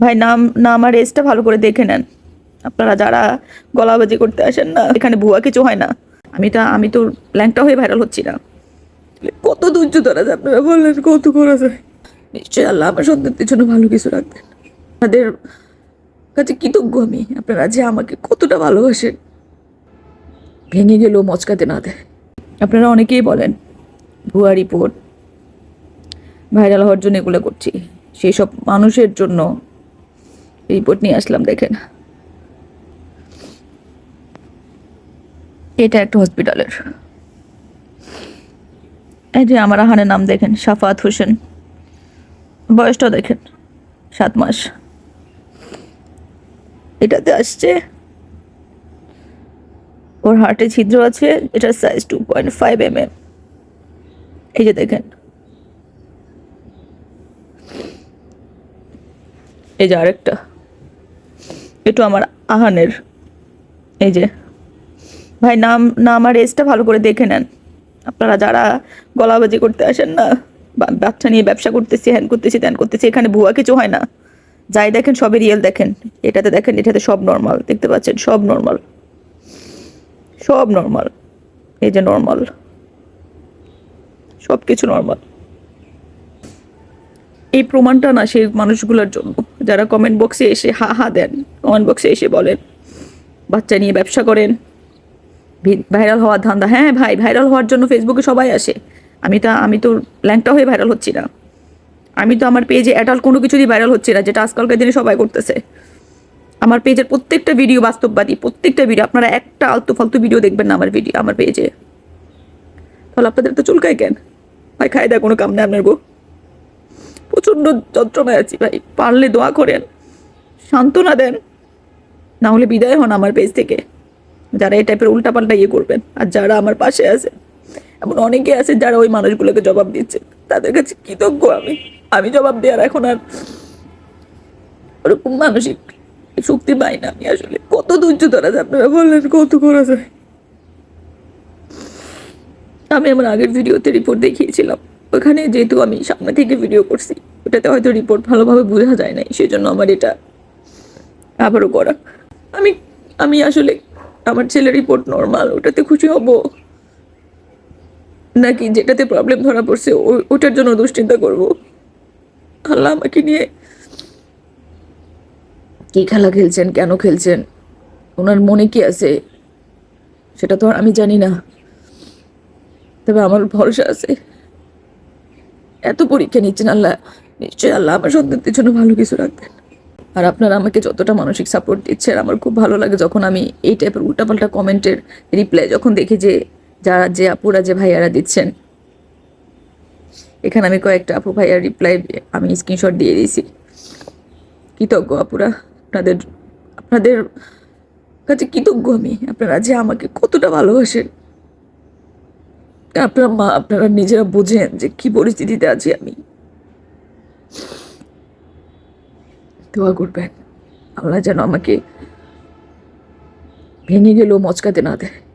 ভাই নাম না আমার এজটা ভালো করে দেখে নেন। আপনারা যারা গলাবাজি করতে আসেন না এখানে ভুয়া কিছু হয় না। আমি তা আমি তো ল্যাংটা হয়ে ভাইরাল হচ্ছি না। কত ধৈর্য ধরা যায় আপনারা বললেন কত করা যায়। নিশ্চয়ই আল্লাহ আমার সন্তানদের জন্য ভালো কিছু রাখবেন। আপনাদের কাছে কৃতজ্ঞ আমি আপনারা যে আমাকে কতটা ভালোবাসেন। ভেঙে গেলেও মচকাতে না দেয়। আপনারা অনেকেই বলেন ভুয়া রিপোর্ট ভাইরাল হওয়ার জন্য এগুলো করছি। সেই সব মানুষের জন্য রিপোর্ট নিয়ে আসলাম, দেখেন। এটা একটা হসপিটালের এই যে আমার আহানের নাম দেখেন, সাফাত হোসেন। বয়সটা দেখেন, সাত মাস। এটাতে আসছে, ওর হার্টে ছিদ্র আছে, এটার size two point five M M এই যে দেখেন। এই যে আরেকটা। একটু আমার আহানের, এই যে, ভাই নাম না আমার এজটা ভালো করে দেখে নেন। আপনারা যারা গলাবাজি করতে আসেন না বাচ্চা নিয়ে ব্যবসা করতেছি, হ্যান করতেছি, ত্যান করতেছি, এখানে ভুয়া কিছু হয় না। যাই দেখেন, সবই রিয়েল দেখেন। এটাতে দেখেন, এটাতে সব নর্মাল দেখতে পাচ্ছেন? সব নর্মাল সব নর্মাল এই যে নর্মাল সব কিছু নর্মাল এই প্রমাণটা না সেই মানুষগুলোর জন্য। যারা কমেন্ট বক্সে এসে হা হা দেন। কমেন্ট বক্সে এসে বলেন, বাচ্চা নিয়ে ব্যবসা করেন। ভাইরাল হওয়ার ধান্দা। হ্যাঁ ভাই ভাইরাল হওয়ার জন্য ফেসবুকে সবাই আসে। আমি তা, আমি তো ল্যাংটা হয়ে ভাইরাল হচ্ছি না। আমি তো আমার পেজে অ্যাডাল্ট কোনো কিছু দিয়ে ভাইরাল হচ্ছে না, যেটা আজকালকার দিনে সবাই করতেছে। আমার পেজের প্রত্যেকটা ভিডিও বাস্তববাদী, প্রত্যেকটা ভিডিও আপনারা একটা আলতু ফালতু ভিডিও দেখবেন না আমার ভিডিও আমার পেজে তাহলে আপনাদের তো চুলকায় কেন? ভাই খাই দেয় কোনো কাম নেই আপনার গো। প্রচণ্ড যন্ত্রণায় আছি ভাই। পারলে দোয়া করেন, সান্ত্বনা দেন। না হলে বিদায় হন আমার পেজ থেকে। যারা এই টাইপের উল্টাপাল্টা ইয়ে করবেন, আর যারা আমার পাশে আছে এমন অনেকে আছে যারা ওই মানুষগুলোকে জবাব দিচ্ছে। তাদের কাছে কৃতজ্ঞ আমি। আমি জবাব দেওয়ার এখন আর ওরকম মানসিক শক্তি পাই না আমি আসলে। কত ধৈর্য ধরা যায়, আপনারা বললেন কত করা যায়। আমি আমার আগের ভিডিওতে রিপোর্ট দেখিয়েছিলাম। ওখানে যেহেতু আমি সামনে থেকে ভিডিও করছি, ওটাতে হয়তো রিপোর্ট ভালোভাবে বোঝা যায় নাই সেই জন্য আমার এটা আবারও করা। আমি আমি আসলে আমার ছেলের রিপোর্ট নর্মাল ওটাতে খুশি হব। নাকি যেটাতে প্রবলেম ধরা পড়ছে ওটার জন্য দুশ্চিন্তা করব। আল্লাহ আমাকে নিয়ে কি খেলা খেলছেন, কেন খেলছেন, ওনার মনে কি আছে, সেটা তো আর আমি জানি না। তবে আমার ভরসা আছে। এত পরীক্ষা নিচ্ছেন আল্লাহ, নিশ্চয়ই আল্লাহ আমার সন্তানদের জন্য ভালো কিছু রাখবেন। আর আপনারা আমাকে যতটা মানসিক সাপোর্ট দিচ্ছেন, আমার খুব ভালো লাগে যখন আমি এই টাইপের উল্টাপাল্টা কমেন্টের রিপ্লাই যখন দেখি যে, যারা যে আপুরা, যে ভাইয়ারা দিচ্ছেন। এখানে আমি কয়েকটা আপু ভাইয়ার রিপ্লাই আমি স্ক্রিনশট দিয়ে দিয়েছি। কৃতজ্ঞ আপুরা, আপনাদের আপনাদের কাছে কৃতজ্ঞ আমি। আপনারা যে আমাকে কতটা ভালোবাসেন। আপনারা মা, আপনারা নিজেরা বোঝেন যে কি পরিস্থিতিতে আছি আমি। দোয়া করবেন। আল্লাহ যেন আমাকে ভেঙে গেলেও মচকাতে না দেয়।